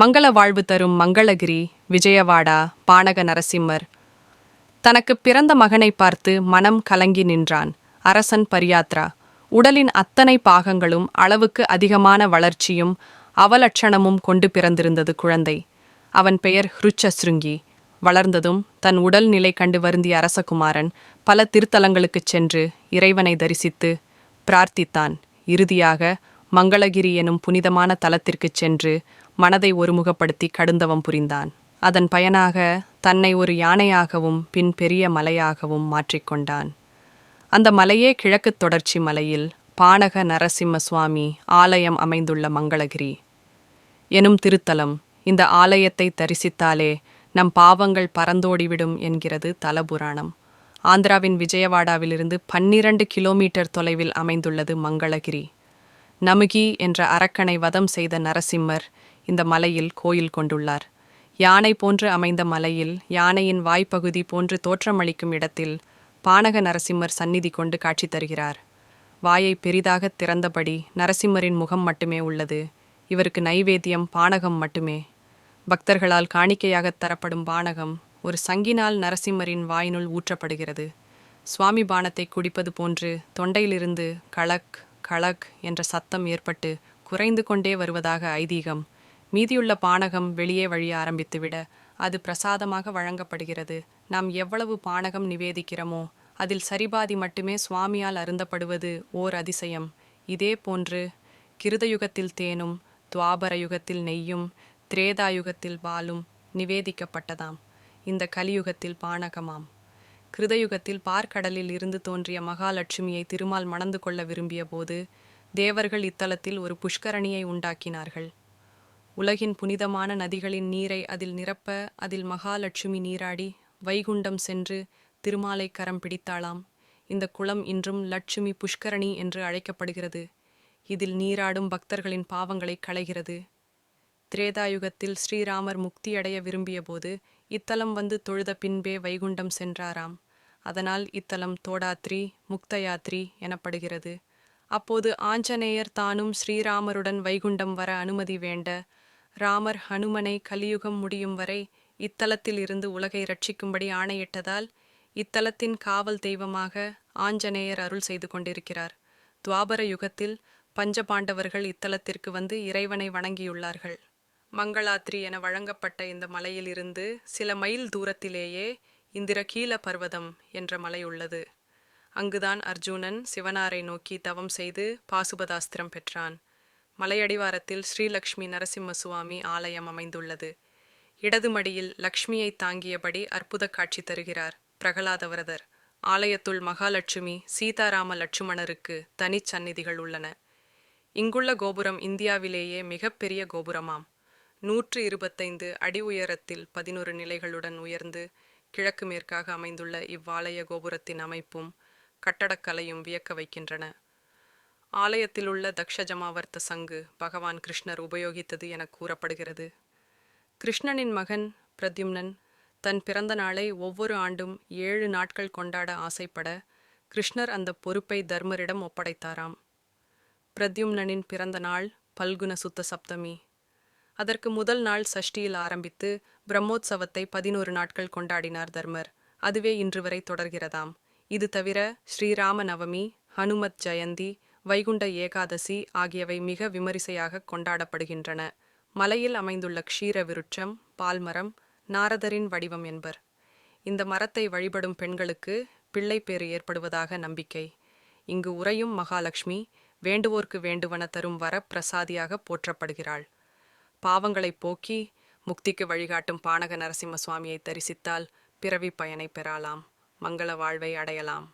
மங்கள வாழ்வு தரும் மங்களகிரி விஜயவாடா பானக நரசிம்மர். தனக்கு பிறந்த மகனை பார்த்து மனம் கலங்கி நின்றான். அரசன் பரியாத்ரா. உடலின் அத்தனை பாகங்களும் அளவுக்கு அதிகமான வளர்ச்சியும் அவலட்சணமும் கொண்டு பிறந்திருந்தது குழந்தை. அவன் பெயர் ஹ்ருச்சஸ்ருங்கி. வளர்ந்ததும் தன் உடல் நிலை கண்டு வருந்திய அரசகுமாரன் பல திருத்தலங்களுக்குச் சென்று இறைவனை தரிசித்து பிரார்த்தித்தான். இறுதியாக மங்களகிரி எனும் புனிதமான தலத்திற்குச் சென்று மனதை ஒருமுகப்படுத்தி கடுந்தவம் புரிந்தான். அதன் பயனாக தன்னை ஒரு யானையாகவும் பின் பெரிய மலையாகவும் மாற்றிக்கொண்டான் அந்த மலையே கிழக்குத் தொடர்ச்சி மலையில் பானக நரசிம்ம சுவாமி ஆலயம் அமைந்துள்ள மங்களகிரி. எனும் திருத்தலம் இந்த ஆலயத்தை தரிசித்தாலே நம் பாவங்கள் பறந்தோடிவிடும் என்கிறது தலபுராணம். ஆந்திராவின் விஜயவாடாவிலிருந்து பன்னிரண்டு கிலோமீட்டர் தொலைவில் அமைந்துள்ளது மங்களகிரி. நமுகி என்ற அரக்கனை வதம் செய்த நரசிம்மர் இந்த மலையில் கோயில் கொண்டுள்ளார். யானை போன்று அமைந்த மலையில் யானையின் வாய்ப்பகுதி போன்று தோற்றமளிக்கும் இடத்தில் பானக நரசிம்மர் சந்நிதி கொண்டு காட்சி தருகிறார். வாயை பெரிதாக திறந்தபடி நரசிம்மரின் முகம் மட்டுமே உள்ளது. இவருக்கு நைவேத்தியம் பானகம் மட்டுமே. பக்தர்களால் காணிக்கையாக தரப்படும் பானகம் ஒரு சங்கினால் நரசிம்மரின் வாயினுள் ஊற்றப்படுகிறது. சுவாமி பானத்தை குடிப்பது போன்று தொண்டையிலிருந்து கலக் கலக் என்ற சத்தம் ஏற்பட்டு குறைந்து கொண்டே வருவதாக ஐதீகம். மீதியுள்ள பானகம் வெளியே வழிய ஆரம்பித்துவிட அது பிரசாதமாக வழங்கப்படுகிறது. நாம் எவ்வளவு பானகம் நிவேதிக்கிறோமோ அதில் சரிபாதி மட்டுமே சுவாமியால் அருந்தப்படுவது ஓர் அதிசயம். இதே போன்று கிருதயுகத்தில் தேனும் துவாபர யுகத்தில் நெய்யும் திரேதாயுகத்தில் பாலும் நிவேதிக்கப்பட்டதாம். இந்த கலியுகத்தில் பானகமாம். கிருதயுகத்தில் பார்க்கடலில் இருந்து தோன்றிய மகாலட்சுமியை திருமால் மணந்து கொள்ள விரும்பிய போது தேவர்கள் இத்தலத்தில் ஒரு புஷ்கரணியை உண்டாக்கினார்கள். உலகின் புனிதமான நதிகளின் நீரை அதில் நிரப்ப அதில் மகாலட்சுமி நீராடி வைகுண்டம் சென்று திருமாலை கரம் பிடித்தாளாம். இந்த குளம் இன்றும் லட்சுமி புஷ்கரணி என்று அழைக்கப்படுகிறது. இதில் நீராடும் பக்தர்களின் பாவங்களை களைகிறது. திரேதாயுகத்தில் ஸ்ரீராமர் முக்தியடைய விரும்பியபோது இத்தலம் வந்து தொழுத பின்பே வைகுண்டம் சென்றாராம். அதனால் இத்தலம் தோடாத்ரி முக்தயாத்ரி எனப்படுகிறது. அப்போது ஆஞ்சநேயர் தானும் ஸ்ரீராமருடன் வைகுண்டம் வர அனுமதி வேண்ட ராமர் ஹனுமனை கலியுகம் முடியும் வரை இத்தலத்தில் இருந்து உலகை ரட்சிக்கும்படி ஆணையிட்டதால் இத்தலத்தின் காவல் தெய்வமாக ஆஞ்சநேயர் அருள் செய்து கொண்டிருக்கிறார். துவாபர யுகத்தில் பஞ்சபாண்டவர்கள் இத்தலத்திற்கு வந்து இறைவனை வணங்கியுள்ளார்கள். மங்களாத்ரி என வழங்கப்பட்ட இந்த மலையிலிருந்து சில மைல் தூரத்திலேயே இந்திரகீல பர்வதம் என்ற மலை உள்ளது. அங்குதான் அர்ஜுனன் சிவனாரை நோக்கி தவம் செய்து பாசுபதாஸ்திரம் பெற்றான். மலையடிவாரத்தில் ஸ்ரீலக்ஷ்மி நரசிம்ம சுவாமி ஆலயம் அமைந்துள்ளது. இடது மடியில் லக்ஷ்மியை தாங்கியபடி அற்புத காட்சி தருகிறார் பிரகலாதவரதர். ஆலயத்துள் மகாலட்சுமி சீதாராம லட்சுமணருக்கு தனிச் சந்நிதிகள் உள்ளன. இங்குள்ள கோபுரம் இந்தியாவிலேயே மிகப்பெரிய கோபுரமாம். நூற்று இருபத்தைந்து அடி உயரத்தில் பதினொரு நிலைகளுடன் உயர்ந்து கிழக்கு மேற்காக அமைந்துள்ள இவ்வாலய கோபுரத்தின் அமைப்பும் கட்டடக்கலையும் வியக்க வைக்கின்றன. ஆலயத்திலுள்ள தக்ஷஜமாவர்த்த சங்கு பகவான் கிருஷ்ணர் உபயோகித்தது என கூறப்படுகிறது. கிருஷ்ணனின் மகன் பிரத்யும்னன் தன் பிறந்த நாளை ஒவ்வொரு ஆண்டும் ஏழு நாட்கள் கொண்டாட ஆசைப்பட கிருஷ்ணர் அந்த பொறுப்பை தர்மரிடம் ஒப்படைத்தாராம். பிரத்யும்னனின் பிறந்த நாள் பல்குண சுத்த சப்தமி. அதற்கு முதல் நாள் சஷ்டியில் ஆரம்பித்து பிரம்மோத்சவத்தை பதினோரு நாட்கள் கொண்டாடினார் தர்மர். அதுவே இன்று வரை தொடர்கிறதாம். இது தவிர ஸ்ரீராம நவமி ஹனுமத் ஜெயந்தி வைகுண்ட ஏகாதசி ஆகியவை மிக விமரிசையாக கொண்டாடப்படுகின்றன. மலையில் அமைந்துள்ள க்ஷீர விருட்சம் பால்மரம் நாரதரின் வடிவம் என்பர். இந்த மரத்தை வழிபடும் பெண்களுக்கு பிள்ளைப்பேறு ஏற்படுவதாக நம்பிக்கை. இங்கு உறையும் மகாலட்சுமி வேண்டுவோர்க்கு வேண்டுவன தரும் வர பிரசாதியாக போற்றப்படுகிறாள். பாவங்களைப் போக்கி முக்திக்கு வழிகாட்டும் பானக நரசிம்ம சுவாமியை தரிசித்தால் பிறவி பயனை பெறலாம். மங்கள வாழ்வை அடையலாம்.